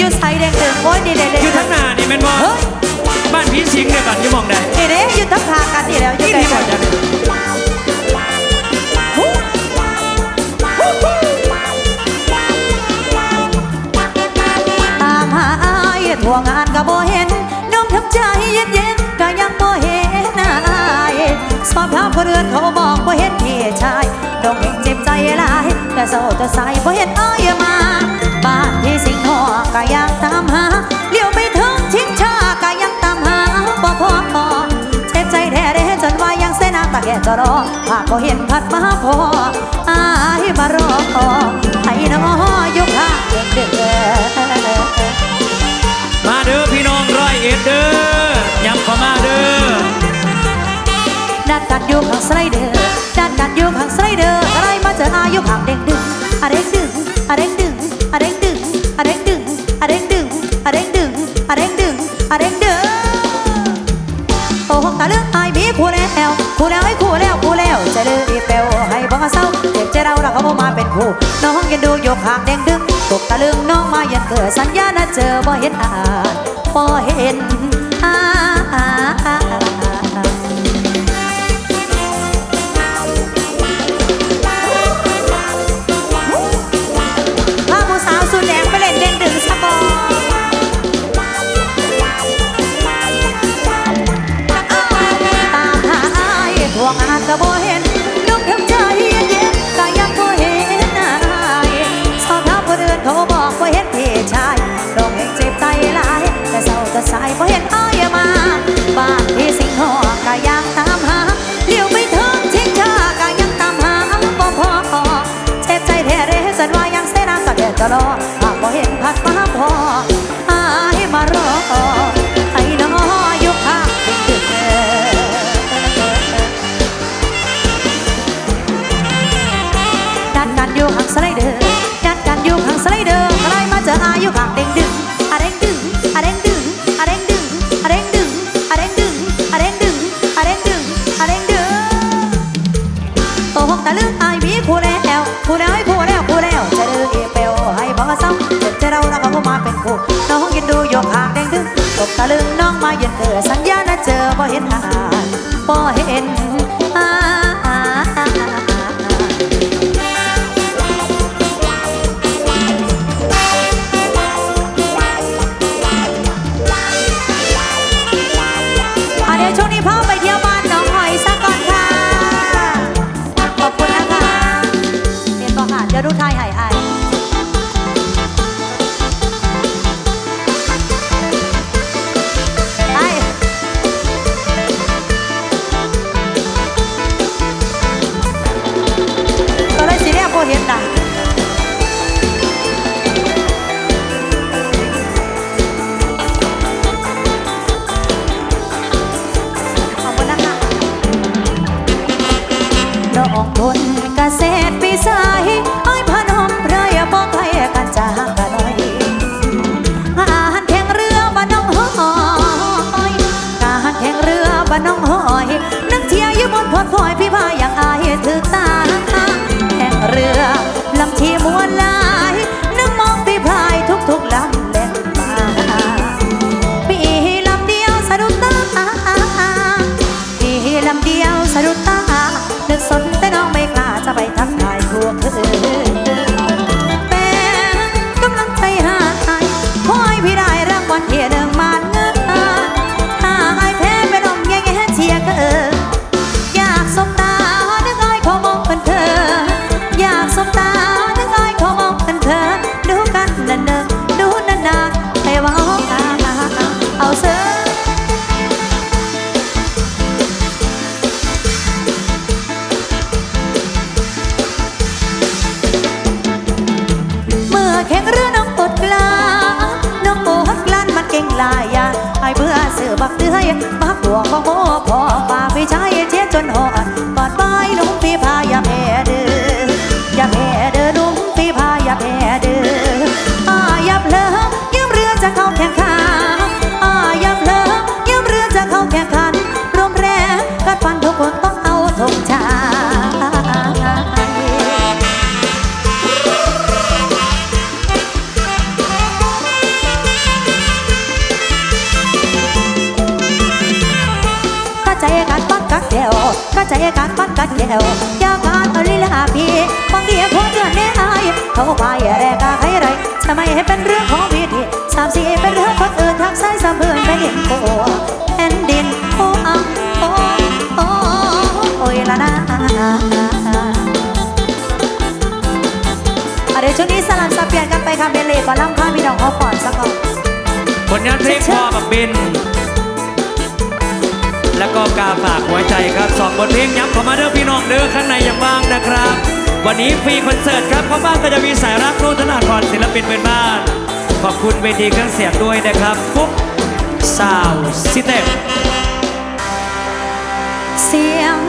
อยู่ใส่แดงดึงโอ้ยนี่เด้อยู่ทั้งหน้านี่แม่นบ่เฮ้ยบ้านผีสิงเนี่ยบ้านอยู่หมองใดนี่เด้อยู่ทั้งทางกันนี่แล้วอยู่นี่ใกล้นี่บ่กันจ้ะตามหาอายทั่วงานก็บ่เห็นน้องทำใจเย็นๆก็ยังบ่เห็นอายสอบถามคนอื่นเขาบอกบ่เห็นพี่ชายน้องเองเจ็บใจหลายแต่เศร้าแต่สายบ่เห็นอายมา ก็ยังตามหาเลี้ยวไปถึงชิงชาก็ยังตามหาบ่พอพอเจ็บใจแท้เด้จนว่ายังเสนาตาแก่จรอหากบ่เห็นพัดมาพออายมารอให้น้องอยู่ข้างเด็กมาเด้อพี่น้องร้อยเอ็ดเด้อยำข้ามาเด้อดันกันอยู่ข้างสไลเดอร์ดันกันอยู่ข้างสไลเดอร์อะไรมาเจออายุ ร้าเจ็บใจเราเขาบอมาเป็นคู่น้องยันดูโยกหางเด้งดึงตกตะลึงน้องมายันเกิดสัญญานะเจอบ่เห็นอ่านบ่เห็นอ่าน แล้วคู่แล้วให้ผู้แล้วผู้แล้วจะดื้อเอเปลให้บอกว่าเศร้าเจ็บใจเราแล้วก็มาเป็นคู่น้องกินดูยกหางแดงดึงตกตะลึงน้องมาเย็นเธอสัญญานะเจอบ่เห็นหาบ่เห็น องคนเกษตรปีสายไอ้พนมเพรยบอกให้กันจางกันหน่อยอาหารแข่งเรือบ้านน้องหอยอาหารแข่งเรือบ้านน้องหอย นักเที่ยวอยู่บนพอดพลอย ใจกันปักกักเดียวก็ใจกันปักกักเดียวยาการอลิลาพีบางทีคนเดือนแน่ไอเขาไปแรกใครไรทำไมให้เป็นเรื่องของวิธีสามสี่เป็นเรื่องคนอื่นทักใส่สามเพื่อนแผ่นดินโอ้แผ่นดินโอ้อังโอ้โอ้โอ้ยละนะเดี๋ยวช่วงนี้สลับสับเปลี่ยนกันไปค่ะเบลเล่ก่อนล่ำข้าพี่น้องเขอก่อนสักก่อนผลงานเพลงพอแบบบิน แล้วก็กาฝากหัวใจครับสองบทเพลงย้ำขอมาเด้อพี่น้องเด้อข้างในอย่างบ้างนะครับ วันนี้ฟรีคอนเสิร์ตครับพ่าบ้านก็จะมีสายรักโนธนาพรศิลปินเป็นบ้าน ขอบคุณเวทีเครื่องเสียงด้วยนะครับปุ๊บสาวซิเต็มเสียง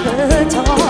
그 저.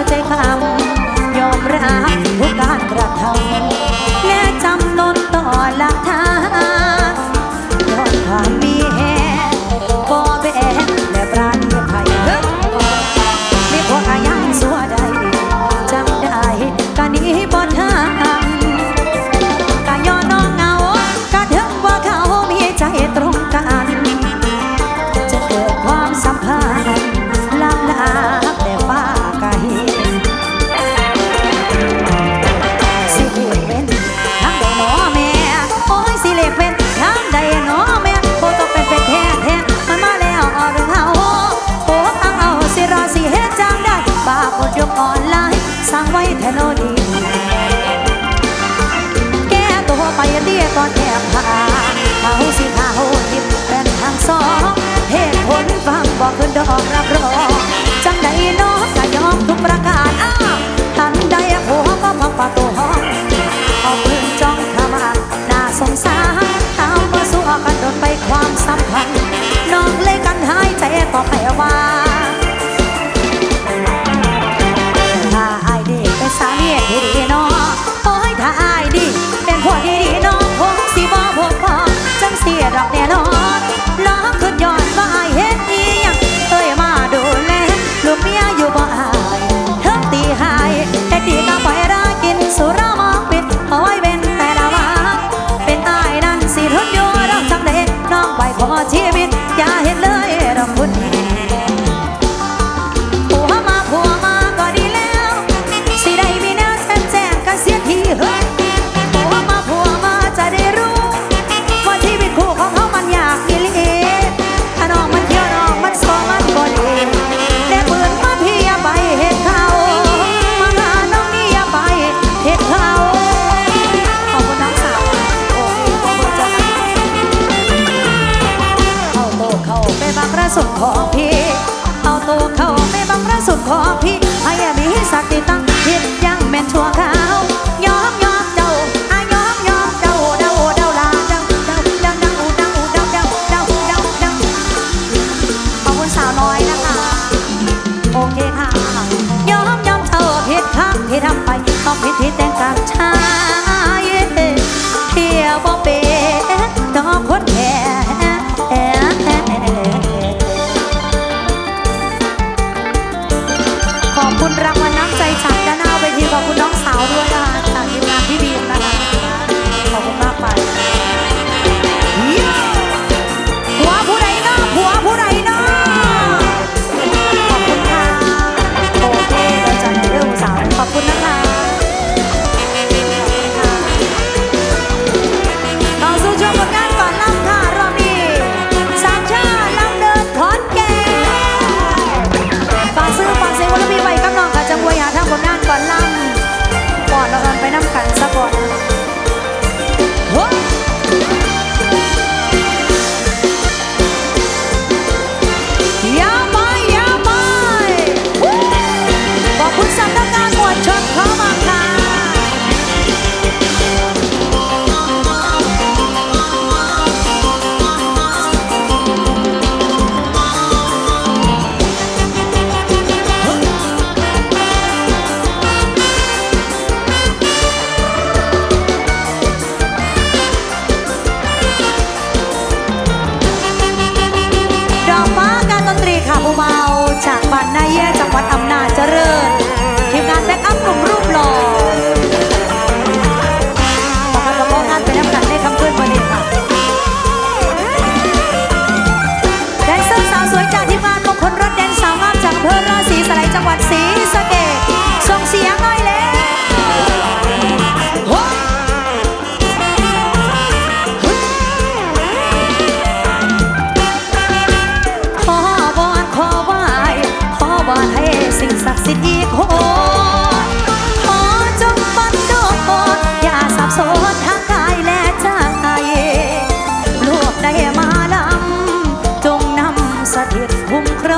ข้าใจคำยอมรับทุกการกระทำและจำล้นต่อหลักฐาน โตเข้าไม่บังรักสุดขอพี่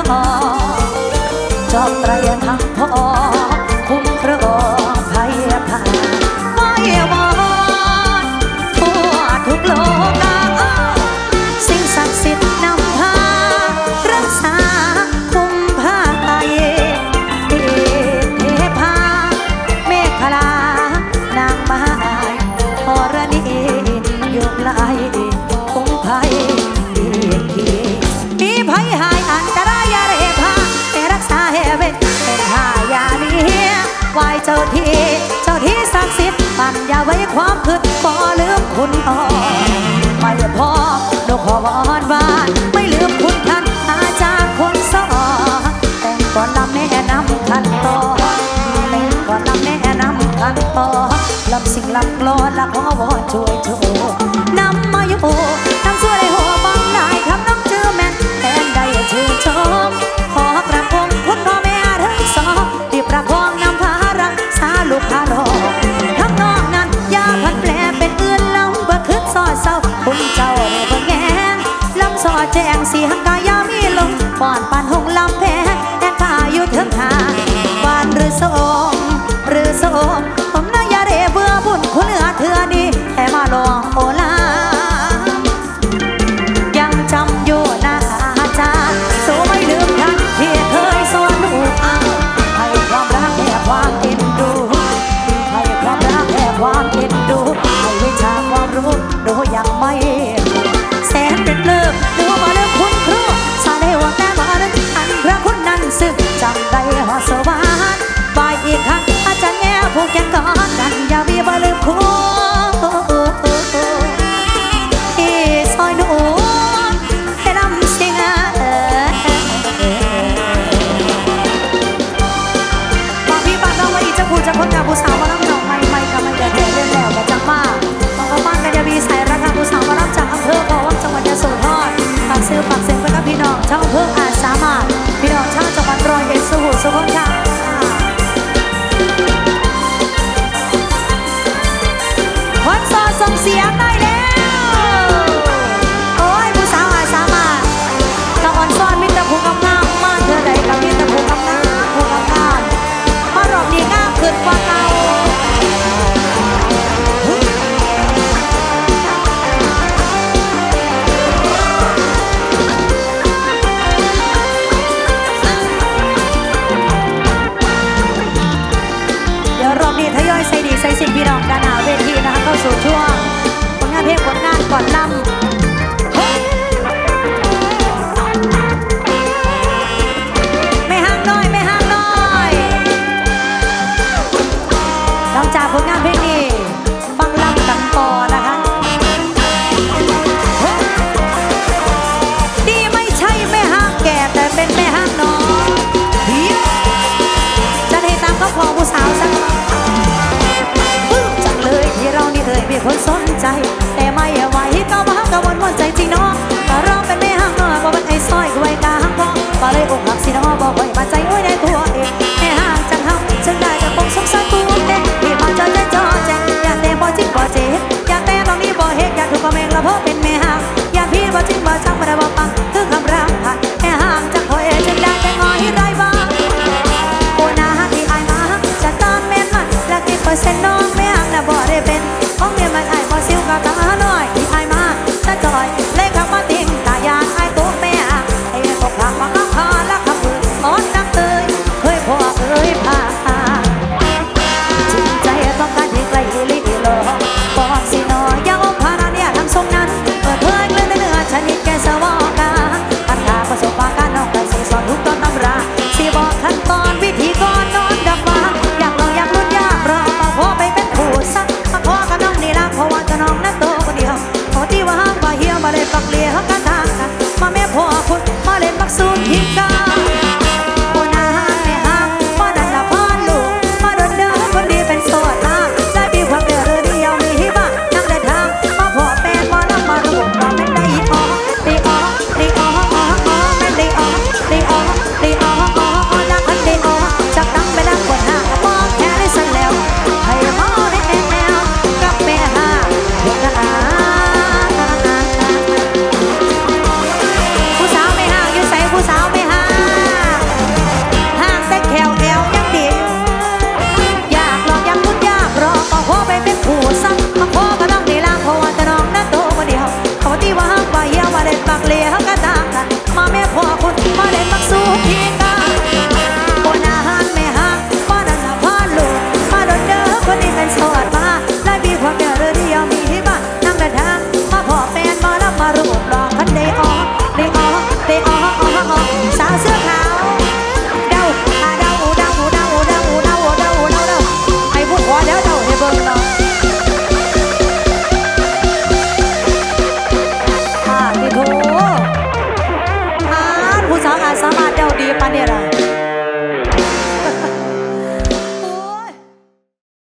heart. บ่ลืมคุณอ่อไม่พอหนกขอวอนว่าไม่ลืมคุณท่านอาจารย์คนสอนแต่งก่อนลำแม่น้ำทันต่อแต่งก่อนลำแม่น้ำทันต่อลำสิ่งลำกลอนละขอวอนช่วยช่ว์นำมาอยู่ทำช่วยได้หัวบังนายคำน้ำชื่อแม่แทนไดชื่อชมขอกระพงคุณพ่อแม่ทั้สองที่ประคองนำพารักษาลูกพาลอง คุณเจ้าเรียกบิ่งแงงลำสอแจ้งเสียงกายามีลมป้อนปานหงลำแพง